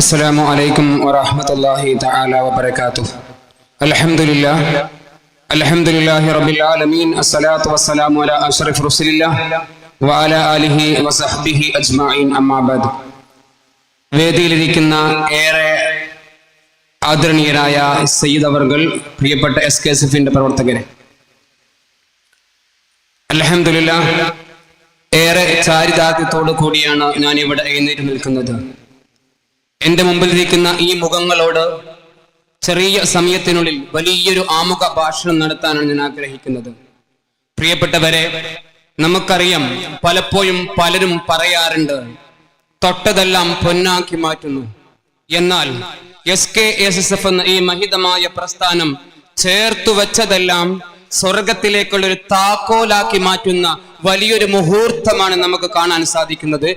അസ്സലാമു അലൈക്കും വറഹമത്തല്ലാഹി തആല വബറകാതുഹു. അൽഹംദുലില്ലാഹ്. അൽഹംദുലില്ലാഹി റബ്ബിൽ ആലമീൻ. അസ്സലാത്തു വസ്സലാമു അലാ അഷ്റഫി റസൂലില്ലാ വഅല ആലിഹി വസഹ്ബിഹി അജ്മാഇൻ അമ്മാ ബഅദ്. വേദിയിലിരിക്കുന്ന ഏറെ ആദരണീയരായ സയ്യിദ് അവർകൾ പ്രിയപ്പെട്ട എസ് കെ എസ്എഫിന്റെ പ്രവർത്തകരെ. അൽഹംദുലില്ലാ ഏറെ ചാരിതാർത്ഥ്യത്തോടു കൂടിയാണ് ഞാൻ ഇവിടെ എഴുന്നേറ്റ് നിൽക്കുന്നത്. എന്റെ മുമ്പിലിരിക്കുന്ന ഈ മുഖങ്ങളോട് ചെറിയ സമയത്തിനുള്ളിൽ വലിയൊരു ആമുഖ ഭാഷണം നടത്താനാണ് ഞാൻ ആഗ്രഹിക്കുന്നത്. പ്രിയപ്പെട്ടവരെ നമുക്കറിയാം പലപ്പോഴും പലരും പറയാറുണ്ട് തൊട്ടതെല്ലാം പൊന്നാക്കി മാറ്റുന്നു. എന്നാൽ S K S S F എന്ന ഈ മഹിതമായ പ്രസ്ഥാനം ചേർത്തു വെച്ചതെല്ലാം സ്വർഗത്തിലേക്കുള്ള ഒരു താക്കോലാക്കി മാറ്റുന്ന വലിയൊരു മുഹൂർത്തമാണ് നമുക്ക് കാണാൻ സാധിക്കുന്നത്.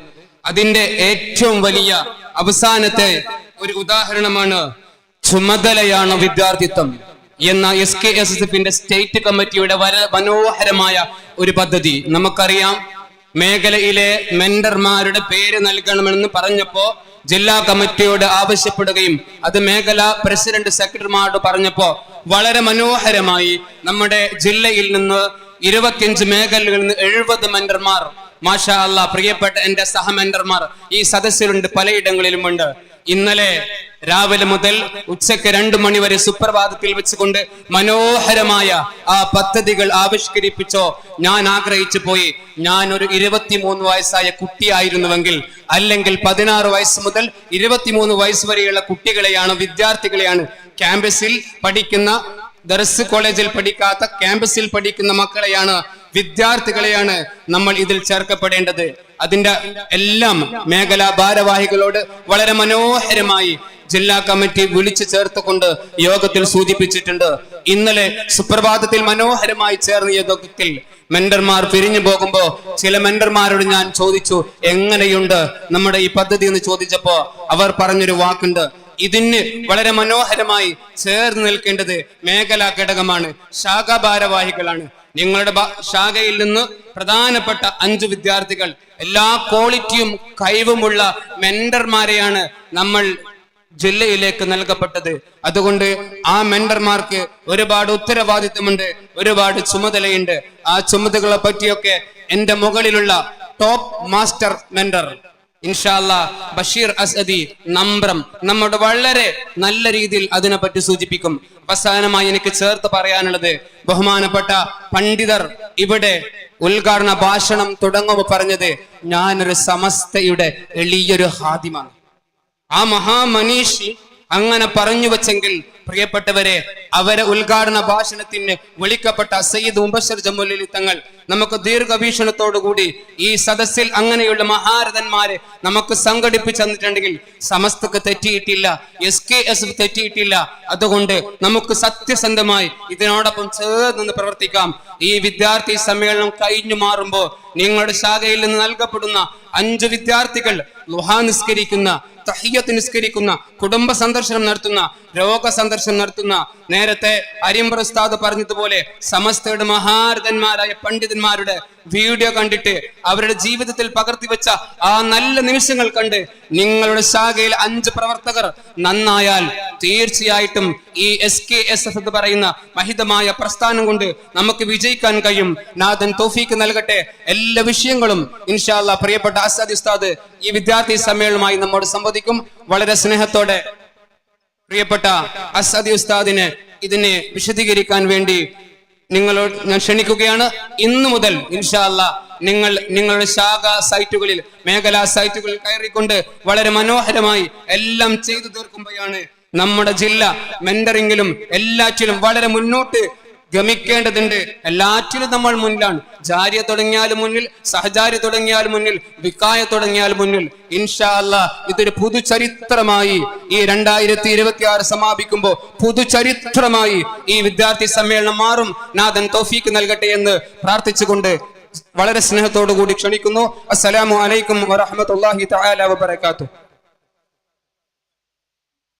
അതിന്റെ ഏറ്റവും വലിയ അവസാനത്തെ ഒരു ഉദാഹരണമാണ് ചുമതലയാണ് വിദ്യാർത്ഥിത്വം എന്ന എസ് കെ എസ് എസ് എഫിന്റെ സ്റ്റേറ്റ് കമ്മിറ്റിയുടെ വര മനോഹരമായ ഒരു പദ്ധതി. നമുക്കറിയാം മേഖലയിലെ മെന്റർമാരുടെ പേര് നൽകണമെന്ന് പറഞ്ഞപ്പോ ജില്ലാ കമ്മിറ്റിയോട് ആവശ്യപ്പെടുകയും അത് മേഖല പ്രസിഡന്റ് സെക്രട്ടറിമാരോട് പറഞ്ഞപ്പോ വളരെ മനോഹരമായി നമ്മുടെ ജില്ലയിൽ നിന്ന് ഇരുപത്തിയഞ്ച് മേഖലകളിൽ നിന്ന് എഴുപത് മെന്റർമാർ മാഷാ അല്ല പ്രിയപ്പെട്ട എന്റെ സഹമെന്റർമാർ ഈ സദസ്സിലുണ്ട് പലയിടങ്ങളിലും ഉണ്ട് ഇന്നലെ രാവിലെ മുതൽ ഉച്ചയ്ക്ക് രണ്ടു മണിവരെ സുപ്രഭാതത്തിൽ വെച്ചുകൊണ്ട് മനോഹരമായ ആ പദ്ധതികൾ ആവിഷ്കരിപ്പിച്ചോ ഞാൻ ആഗ്രഹിച്ചു പോയി. ഞാൻ ഒരു ഇരുപത്തിമൂന്ന് വയസ്സായ കുട്ടിയായിരുന്നുവെങ്കിൽ അല്ലെങ്കിൽ പതിനാറ് വയസ്സ് മുതൽ ഇരുപത്തിമൂന്ന് വയസ്സ് വരെയുള്ള കുട്ടികളെയാണ് വിദ്യാർത്ഥികളെയാണ് ക്യാമ്പസിൽ പഠിക്കുന്ന ദർസ് കോളേജിൽ പഠിക്കാത്ത ക്യാമ്പസിൽ പഠിക്കുന്ന മക്കളെയാണ് വിദ്യാർത്ഥികളെയാണ് നമ്മൾ ഇതിൽ ചേർക്കപ്പെടേണ്ടത്. അതിന്റെ എല്ലാം മേഖലാ ഭാരവാഹികളോട് വളരെ മനോഹരമായി ജില്ലാ കമ്മിറ്റി വിളിച്ചു ചേർത്തുകൊണ്ട് യോഗത്തിൽ സൂചിപ്പിച്ചിട്ടുണ്ട്. ഇന്നലെ സുപ്രഭാതത്തിൽ മനോഹരമായി ചേർന്ന യോഗത്തിൽ മെന്റർമാർ പിരിഞ്ഞു പോകുമ്പോൾ ചില മെന്റർമാരോട് ഞാൻ ചോദിച്ചു എങ്ങനെയുണ്ട് നമ്മുടെ ഈ പദ്ധതി? എന്ന് ചോദിച്ചപ്പോ അവർ പറഞ്ഞൊരു വാക്കുണ്ട് ഇതിന് വളരെ മനോഹരമായി ചേർന്ന് നിൽക്കേണ്ടത് മേഖലാ ഘടകമാണ് ശാഖാ ഭാരവാഹികളാണ് നിങ്ങളുടെ ശാഖയിൽ നിന്ന് പ്രധാനപ്പെട്ട അഞ്ചു വിദ്യാർത്ഥികൾ എല്ലാ ക്വാളിറ്റിയും കഴിവുമുള്ള മെന്റർമാരെയാണ് നമ്മൾ ജില്ലയിലേക്ക് നൽകപ്പെട്ടത്. അതുകൊണ്ട് ആ മെന്റർമാർക്ക് ഒരുപാട് ഉത്തരവാദിത്വമുണ്ട് ഒരുപാട് ചുമതലയുണ്ട്. ആ ചുമതലകളെ പറ്റിയൊക്കെ എന്റെ മുകളിലുള്ള ടോപ്പ് മാസ്റ്റർ മെന്റർ ഇൻഷാല്ല ബഷീർ അസദി നമ്പ്രം നമ്മുടെ വളരെ നല്ല രീതിയിൽ അതിനെ പറ്റി സൂചിപ്പിക്കും. അവസാനമായി എനിക്ക് ചേർത്ത് പറയാനുള്ളത് ബഹുമാനപ്പെട്ട പണ്ഡിതർ ഇവിടെ ഉദ്ഘാടന ഭാഷണം തുടങ്ങുമ്പോൾ പറഞ്ഞത് ഞാനൊരു സമസ്തയുടെ എളിയൊരു ഹാദിമാണ്. ആ മഹാമനീഷി അങ്ങനെ പറഞ്ഞു വെച്ചെങ്കിൽ പ്രിയപ്പെട്ടവരെ അവരെ ഉദ്ഘാടന ഭാഷണത്തിന് വിളിക്കപ്പെട്ട സയ്യിദ് ഉംബസർ ജമ്മുലി തങ്ങൾ നമുക്ക് ദീർഘവീക്ഷണത്തോടുകൂടി ഈ സദസ്സിൽ അങ്ങനെയുള്ള മഹാരഥന്മാരെ നമുക്ക് സംഘടിപ്പിച്ചു തന്നിട്ടുണ്ടെങ്കിൽ സമസ്തക്ക് തെറ്റിയിട്ടില്ല എസ് കെ എസ് തെറ്റിയിട്ടില്ല. അതുകൊണ്ട് നമുക്ക് സത്യസന്ധമായി ഇതിനോടൊപ്പം ചേർന്ന് പ്രവർത്തിക്കാം. ഈ വിദ്യാർത്ഥി സമ്മേളനം കഴിഞ്ഞു മാറുമ്പോൾ നിങ്ങളുടെ ശാഖയിൽ നിന്ന് നൽകപ്പെടുന്ന അഞ്ച് വിദ്യാർത്ഥികൾ ലുഹാ നിസ്കരിക്കുന്ന നിസ്കരിക്കുന്ന കുടുംബ സന്ദർശനം നടത്തുന്ന രോഗ സന്ദർശനം നടത്തുന്ന നേരത്തെ അരിമ്പ്രസ്താദ് പറഞ്ഞതുപോലെ സമസ്തയുടെ മഹാരഥന്മാരായ പണ്ഡിതന്മാരുടെ വീഡിയോ കണ്ടിട്ട് അവരുടെ ജീവിതത്തിൽ പകർത്തി വെച്ച ആ നല്ല നിമിഷങ്ങൾ കണ്ട് നിങ്ങളുടെ ശാഖയിൽ അഞ്ച് പ്രവർത്തകർ നന്നായാൽ തീർച്ചയായിട്ടും ഈ എസ് കെ എസ് എഫ് എന്ന് പറയുന്ന മഹിതമായ പ്രസ്ഥാനം കൊണ്ട് നമുക്ക് വിജയിക്കാൻ കഴിയും. നാഥൻ തോഫീക്ക് നൽകട്ടെ. എല്ലാ വിഷയങ്ങളും ഇൻഷാല്ല പ്രിയപ്പെട്ട അസാദ് ഉസ്താദ് ഈ വിദ്യാർത്ഥി സമ്മേളനമായി നമ്മോട് സംവദിക്കും. വളരെ സ്നേഹത്തോടെ പ്രിയപ്പെട്ട അസാദി ഉസ്താദിനെ ഇതിനെ വിശദീകരിക്കാൻ വേണ്ടി നിങ്ങളോട് ഞാൻ ക്ഷണിക്കുകയാണ്. ഇന്നു മുതൽ ഇൻഷാല്ല നിങ്ങൾ നിങ്ങളുടെ ശാഖ സൈറ്റുകളിൽ മേഖലാ സൈറ്റുകളിൽ കയറിക്കൊണ്ട് വളരെ മനോഹരമായി എല്ലാം ചെയ്തു തീർക്കുമ്പോഴാണ് നമ്മുടെ ജില്ല മെന്ററിംഗിലും എല്ലാറ്റിലും വളരെ മുന്നോട്ട് ഗമിക്കേണ്ടതുണ്ട്. എല്ലാറ്റിലും നമ്മൾ മുന്നിലാണ്. ജാരിയ തുടങ്ങിയാൽ മുന്നിൽ സഹജാരി തുടങ്ങിയാൽ മുന്നിൽ വിക്കായ തുടങ്ങിയാൽ മുന്നിൽ. ഇൻഷാ അല്ല ഇതൊരു പുതുചരിത്രമായി ഈ രണ്ടായിരത്തി ഇരുപത്തി ആറ് സമാപിക്കുമ്പോൾ പുതുചരിത്രമായി ഈ വിദ്യാർത്ഥി സമ്മേളനം മാറും. നാഥൻ തോഫീക്ക് നൽകട്ടെ എന്ന് പ്രാർത്ഥിച്ചുകൊണ്ട് വളരെ സ്നേഹത്തോടു കൂടി ക്ഷണിക്കുന്നു. അസ്സലാമു അലൈക്കും വറഹമത്തല്ലാഹി തആല വബറകാതുഹു.